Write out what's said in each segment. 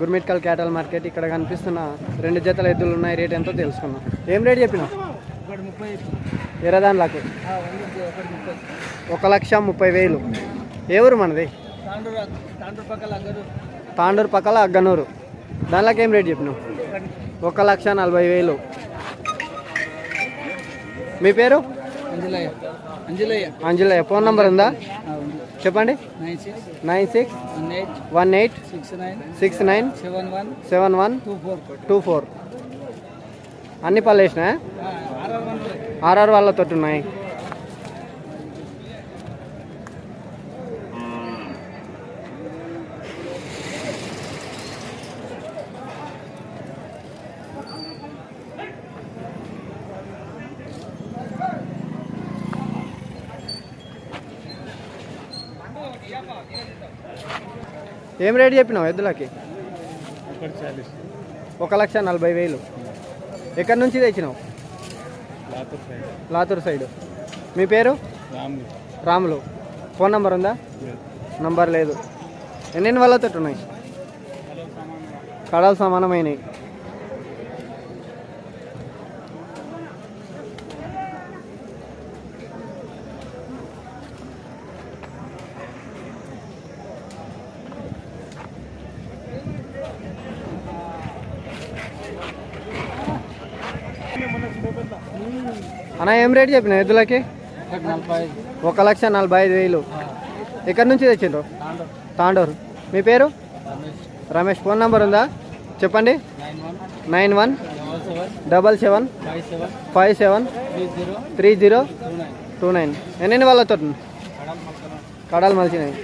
Gurmitkal క్యాటల్ market ఇక్కడ కనిపిస్తున్న రెండు జతల ఎద్దులు ఉన్నాయి. రేట్ ఎంతో తెలుసుకున్నాం ఏం రేట్ చెప్పినావు? ఒకటి ముప్పై ఒక లక్ష ముప్పై వేలు. ఏ ఊరు మనది? తాండూరు పక్కల అగ్గనూరు. దానిలోకి ఏం రేట్ చెప్పినావు? ఒక లక్ష నలభై వేలు. మీ పేరు? అంజలయ్య. ఫోన్ నంబర్ ఉందా? చెప్పండి. Nine six one eight six nine seven one seven one two four అన్ని పళ్ళు వేసినా ఆర్ఆర్ వాళ్ళతో ఉన్నాయి. ఏం రేట్ చెప్పినావు ఎద్దులకి? ఒక లక్ష నలభై వేలు. ఎక్కడి నుంచి తెచ్చినావు? లాతూర్ సైడ్. మీ పేరు? రాములు. ఫోన్ నంబర్ ఉందా? నంబర్ లేదు. ఎన్నెన్ని వాళ్ళతో ఉన్నాయి? కడాలు సమానమైనవి అన్న ఏం రేట్ చెప్పిన ఎద్దులకి? ఒక లక్ష నలభై ఐదు వేలు. ఎక్కడి నుంచి తెచ్చిండ్రు? తాండూరు. మీ పేరు? రమేష్. ఫోన్ నంబర్ ఉందా? చెప్పండి. Nine one double seven five seven three zero two nine. Two nine ఎన్నెన్ని వాళ్ళతో కడాలు మలిచినాయి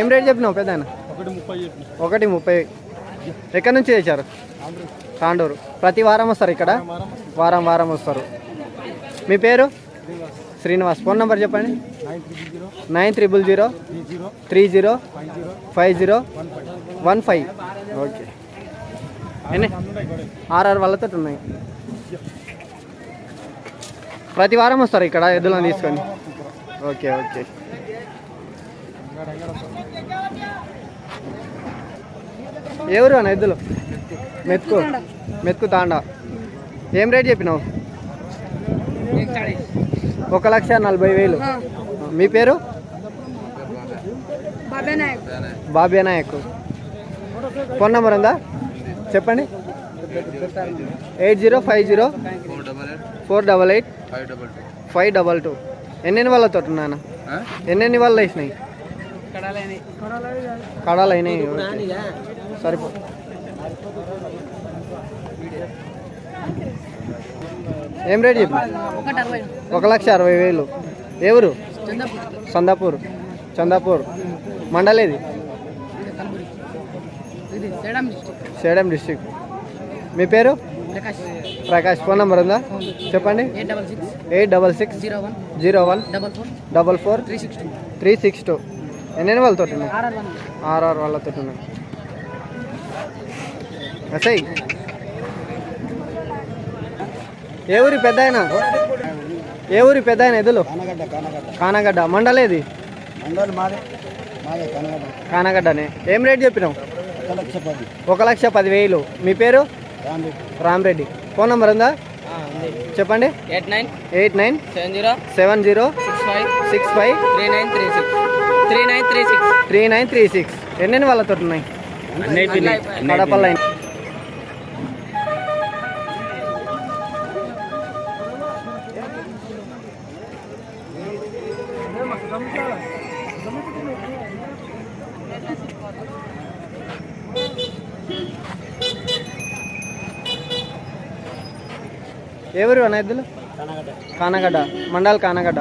ఏం రేట్ చెప్పినావు పెద్ద ఒకటి ముప్పై చెప్పిన. ఒకటి ముప్పై. ఎక్కడి నుంచి తెచ్చారు? తాండూరు. ప్రతి వారం వస్తారు ఇక్కడ? వారం వారం వస్తారు. మీ పేరు? శ్రీనివాస్. ఫోన్ నెంబర్ చెప్పండి. Nine triple zero. Three zero. Five zero. One five. Okay. ఎన్ని? ఆర్ఆర్ వాళ్ళతో ఉన్నాయి. ప్రతి వారం వస్తారు ఇక్కడ ఎద్దులను తీసుకొని. Okay okay. ఎవరు అన్న ఎద్దులు మెతుకు. మెతుకు తాండా. ఏం రేట్ చెప్పినావు? ఒక లక్ష నలభై వేలు. మీ పేరు? బాబే నాయక్. బాబీ నాయక్. ఫోన్ నెంబర్ ఉందా? చెప్పండి. Eight zero five zero four double eight. Five double two. ఎన్నెన్ని వాళ్ళతో ఉన్నాయన్న? ఎన్నెన్ని వాళ్ళు వేసినాయి? కడాలని కడాలు అయినాయి ఓకే. సరిపో. ఏం రేట్ చెప్పి ఒక లక్ష అరవై వేలు. ఎవరు చందాపూర్. చందాపూర్. మండలేది సేడం డిస్టిక్ మీ పేరు? ప్రకాష్. ఫోన్ నెంబర్ ఉందా? చెప్పండి. Eight double six. Zero one. Zero one. Double four. Double four. Three six two. ఎన్నెన్ని వాళ్ళతో ఉన్నాయి? ఆర్ఆర్ వాళ్ళతో ఉన్నాయి. అసయ్ ఏ ఊరి పెద్ద ఆయన? ఏ ఊరి పెద్ద ఆయన ఎదులు? కానగడ్డ కానగడ్డ. కానగడ్డ. మండలేది మండలి మాదే. మాదే కానగడ్డ. కానగడ్డనే. ఏం రేట్ చెప్పినావు? ఒక లక్ష పది. పదివేలు. మీ పేరు? రాండి రామరెడ్డి ఫోన్ నెంబర్ ఉందా. చెప్పండి. Eight nine eight nine seven zero seven zero five six five three nine three six. Three nine three six three nine three six ఎన్నెన్ని వాళ్ళతో ఉన్నాయి కడప లైన్ ఎవరు అన్న ఎద్దులు కానగడ్డ. కానగడ్డ. మండల్ కానగడ్డ.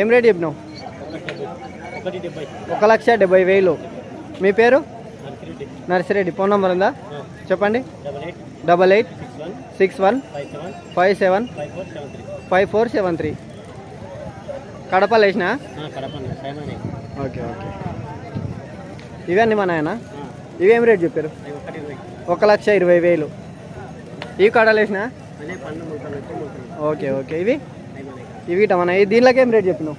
ఏం రేట్ చెప్పినావు? ఒక లక్ష డెబ్బై వేలు. మీ పేరు? నర్సిరెడ్డి. ఫోన్ నెంబర్ ఉందా? చెప్పండి. Double eight six one five seven five four seven three. కడపలు వేసిన? కడప ఓకే ఓకే. ఇవన్నీ మా ఆయన ఇవేం రేట్ చెప్పారు? ఒక లక్ష ఇరవై వేలు. ఇవి కడలు వేసినా? Okay okay. ఇవి? ఇవి మన దీనిలోకి ఏం రేట్ చెప్పినావు?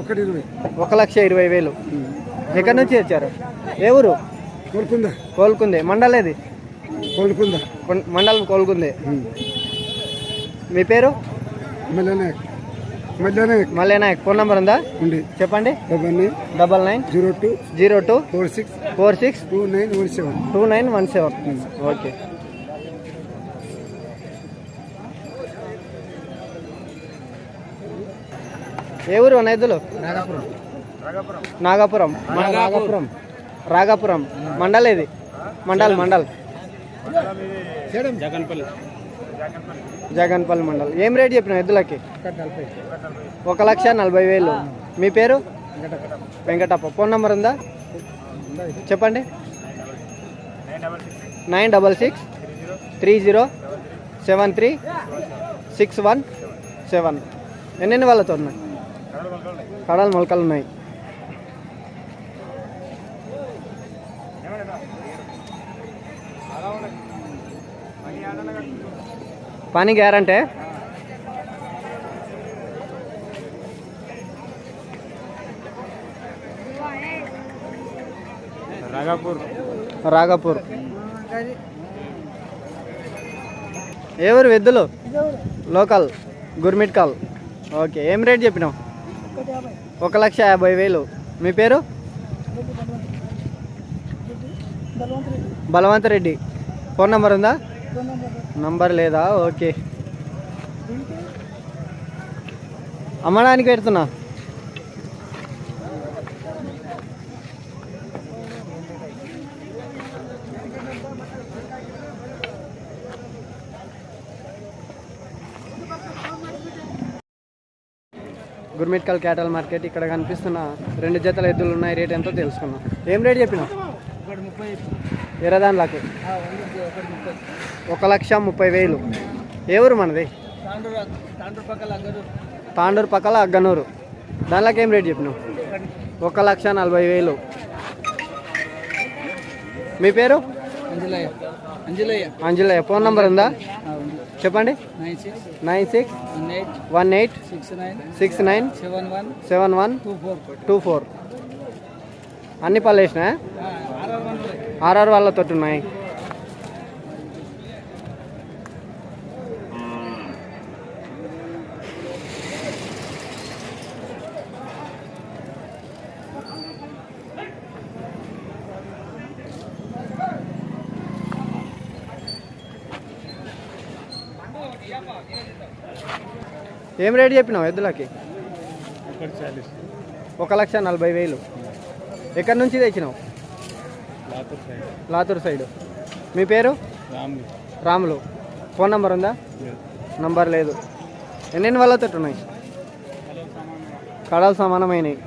ఒకటి ఇరవై. ఒక లక్ష ఇరవై వేలు. ఎక్కడి నుంచి తెచ్చారు ఏ ఊరు? కోరుకుందా కోలుకుంది. మండలేది కోరుకుందా కొన్- మండలం కోలుకుంది. మీ పేరు? మళ్ళీ మళ్ళీ మళ్ళీ నాయక్ ఫోన్ నెంబర్ ఉందా? ఉంది. చెప్పండి. Double nine. Double nine. Zero two. Zero two. Four six. Four six. Two nine one seven. Two nine one seven. Okay. ఏ ఊరు నైదులు నాగాపురం. నాగాపురం. రాగాపురం. మండల్ ఇది మండల్ మండల్. జగన్పల్లి జగన్పల్లి మండల్. ఏం రేట్ చెప్పిన ఎద్దులకి ఒక లక్ష నలభై వేలు. మీ పేరు? వెంకటప్ప. ఫోన్ నెంబర్ ఉందా? చెప్పండి. Nine double six three zero seven three six one seven. ఎన్నెన్ని వాళ్ళతో ఉన్నాయి? కడాలు మొలకలు ఉన్నాయి. పని గ్యారంటే? రాగాపూర్ రాగాపూర్ ఎవరు వెద్దులు? లోకల్. గుర్మిట్ కాల్ ఓకే ఏం రేట్ చెప్పినావు? ఒక లక్ష యాభై వేలు. మీ పేరు? బలవంత్ రెడ్డి ఫోన్ నెంబర్ ఉందా? నంబర్ లేదా? ఓకే. అమ్మడానికి పెడుతున్నా. గుర్మిట్కల్ క్యాటల్ మార్కెట్ ఇక్కడ కనిపిస్తున్న రెండు జతల ఎద్దులు ఉన్నాయి రేట్ ఎంతో తెలుసుకున్నాం ఏం రేట్ చెప్పినావు? ఇరవై ముప్పై ఒక లక్ష ముప్పై వేలు. ఏ ఊరు మనది? పక్కల తాండూరు పక్కల అగ్గనూరు. దానిలోకి ఏం రేట్ చెప్పినావు? ఒక లక్ష నలభై వేలు. మీ పేరు? అంజలయ్య. ఫోన్ నంబర్ ఉందా? చెప్పండి. Nine six. Nine six. One eight. Six nine. Six nine. Seven one. Seven one. Two four. అన్ని పళ్ళు వేసినా? ఆర్ఆర్ వన్ ఆర్ఆర్ వాళ్ళతో ఉన్నాయి. ఏం రేట్ చెప్పినావు ఎద్దులకి? ఒక లక్ష నలభై వేలు. ఎక్కడి నుంచి తెచ్చినావు? లాతూర్ సైడ్. మీ పేరు? రాములు. ఫోన్ నంబర్ ఉందా? నంబర్ లేదు. ఎన్నెన్ని వాళ్ళతో ఉన్నాయి? కడలు సమానమైనవి.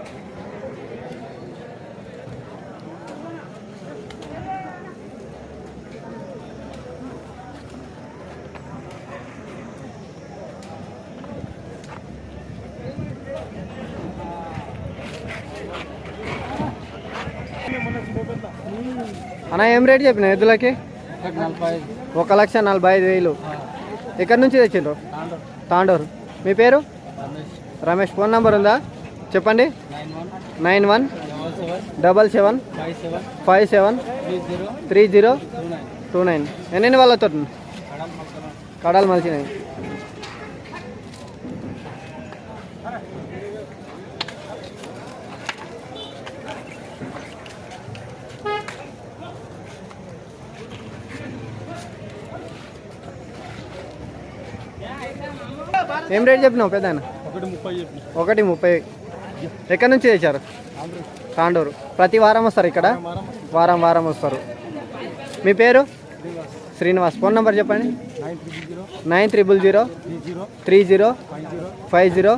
అన్న ఏం రేట్ చెప్పిన ఎద్దులకి? ఒక లక్ష నలభై ఐదు వేలు. ఎక్కడి నుంచి తెచ్చిండ్రు? తాండూరు. మీ పేరు? రమేష్. ఫోన్ నంబర్ ఉందా? చెప్పండి. Nine one double seven five seven three zero two nine. ఎన్ని వాళ్ళతో కడాలు మలిచినాయి ఏం రేట్ చెప్పినావు పెద్ద ఒకటి ముప్పై చెప్పి ఒకటి ముప్పై. ఎక్కడి నుంచి తెచ్చారు? తాండూరు. ప్రతి వారం వస్తారు ఇక్కడ? వారం వారం వస్తారు. మీ పేరు? శ్రీనివాస్. ఫోన్ నెంబర్ చెప్పండి. Nine triple zero. Three zero. Five zero.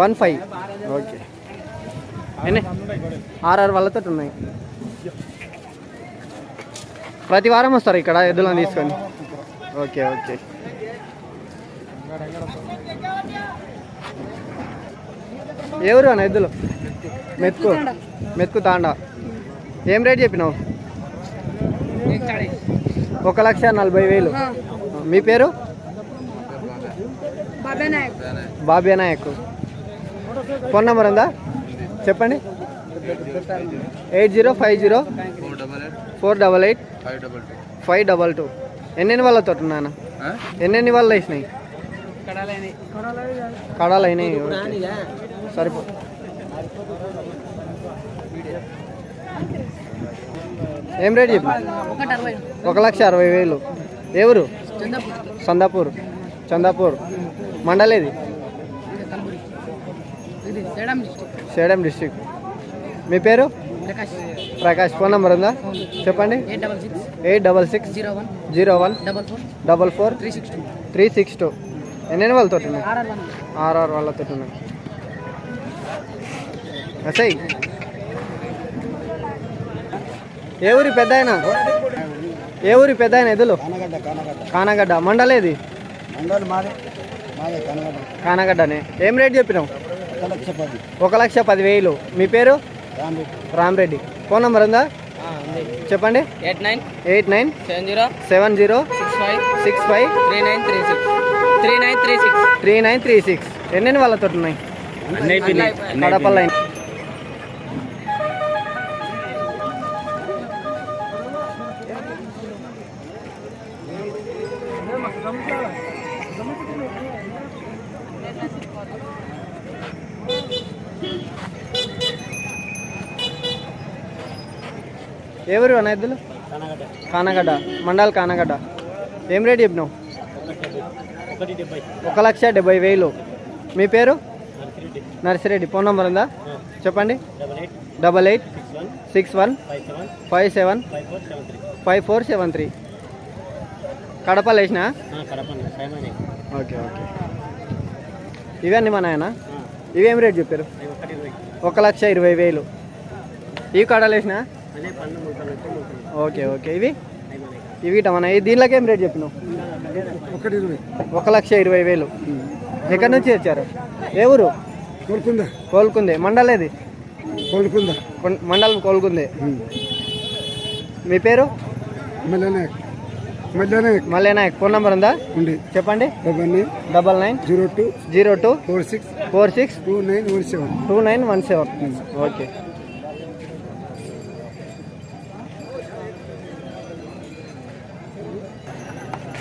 One five. Okay. ఎన్ని? ఆర్ఆర్ వాళ్ళతో ఉన్నాయి. ప్రతి వారం వస్తారు ఇక్కడ ఎద్దులను తీసుకొని. Okay okay. ఎవరు అన్న ఎద్దులు మెతుకు. మెతుకు తాండా. ఏం రేట్ చెప్పినావు? ఒక లక్ష నలభై వేలు. మీ పేరు? బాబే నాయక్. బాబీ నాయక్. ఫోన్ నెంబర్ ఉందా? చెప్పండి. Eight zero five zero four double eight five double two. ఎన్నెన్ని వాళ్ళతో నాన్న ఎన్నెన్ని వాళ్ళు వేసినాయి? కడాలని కడాలు అయినాయి ఓకే. సరిపో. ఏం రేట్ చెప్పి? ఒక లక్ష అరవై వేలు. ఊరు? చందాపూర్. చందాపూర్. మండలేది సేడం డిస్టిక్ మీ పేరు? ప్రకాష్. ఫోన్ నెంబర్ ఉందా? చెప్పండి. Eight double six six zero one zero one double four double four three six two. ఎన్నెన్ని వాళ్ళతో ఉన్నాయి? ఆర్ఆర్ వాళ్ళతో ఉన్నాయి. అసై ఏ ఊరి పెద్ద ఆయన? ఏ ఊరి పెద్ద ఆయన ఎదులు? కానగడ్డ. మండలేది కానగడ్డనే. ఏం రేట్ చెప్పినావు? ఒక లక్ష పది పదివేలు. మీ పేరు? రామరెడ్డి. ఫోన్ నెంబర్ ఉందా? చెప్పండి. Eight nine eight nine seven zero seven zero six five six five three nine three six. Three nine three six. Three nine three six. ఎన్నెన్ని వాళ్ళతో ఉన్నాయి? కడప లైన్ ఎవరు అన్న ఇద్దరు? కానగడ్డ కానగడ్డ. మండల్ కానగడ్డ. ఏం రేట్ చెప్పినావు? ఒక లక్ష డెబ్బై వేలు. మీ పేరు? నర్సిరెడ్డి. ఫోన్ నెంబర్ ఉందా? చెప్పండి. Double eight six one five seven five four seven three. కడపలు వేసినా ఓకే ఓకే. ఇవన్నీ మా నాయన? ఇవేం రేట్ చెప్పారు? ఒక లక్ష ఇరవై వేలు. ఈ కడలు వేసినా ఓకే ఓకే. ఇవి? ఇవి మన దీనిలోకి ఏం రేట్ చెప్పినావు? ఒక లక్ష ఇరవై వేలు. ఎక్కడి నుంచి వచ్చారు ఏ ఊరు? కోరుకుందా కోలుకుందే. మండలేది కోరుకుందా కొన్- మండలం కోలుకుందే. మీ పేరు? మల్లెనాయక్ ఫోన్ నెంబర్ ఉందా? ఉంది. చెప్పండి. Double nine. Double nine. Zero two. Zero two. Four six. Four six. Two nine one seven. Two nine one seven. Okay.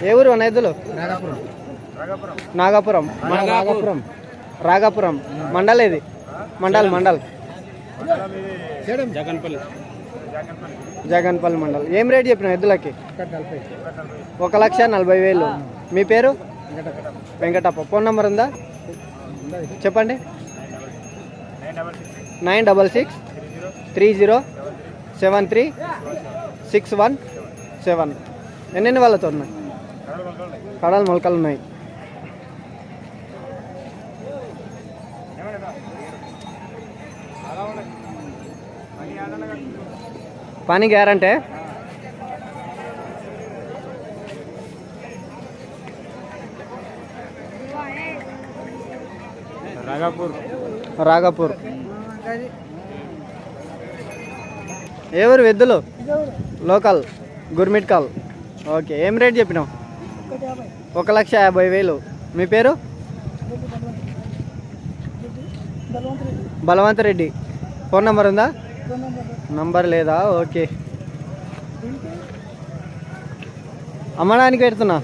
ఏ ఊరు అన్న ఎద్దులు? నాగపురం. నాగాపురం మన నాగాపురం. రాగాపురం. మండల్ ఇది మండల్ మండల్. జగన్పల్లి. జగన్పల్లి మండల్. ఏం రేట్ చెప్పిన ఎద్దులకి? ఒక లక్ష నలభై వేలు. మీ పేరు? వెంకటప్ప. ఫోన్ నెంబర్ ఉందా? చెప్పండి. Nine double six three zero seven three six one seven. ఎన్నెన్ని వాళ్ళతో ఉన్నాయి? కడలు మొలకలు ఉన్నాయి. పని గ్యారంటే? రాగాపూర్ రాగాపూర్ ఎవరు వెద్దులు? లోకల్. గుర్మిట్ కాల్ ఓకే ఏం రేట్ చెప్పినావు? ఒక లక్ష యాభై వేలు. మీ పేరు? బలవంత్ రెడ్డి. ఫోన్ నెంబర్ ఉందా? నంబర్ లేదా? ఓకే. అమ్మడానికి పెడుతున్నా.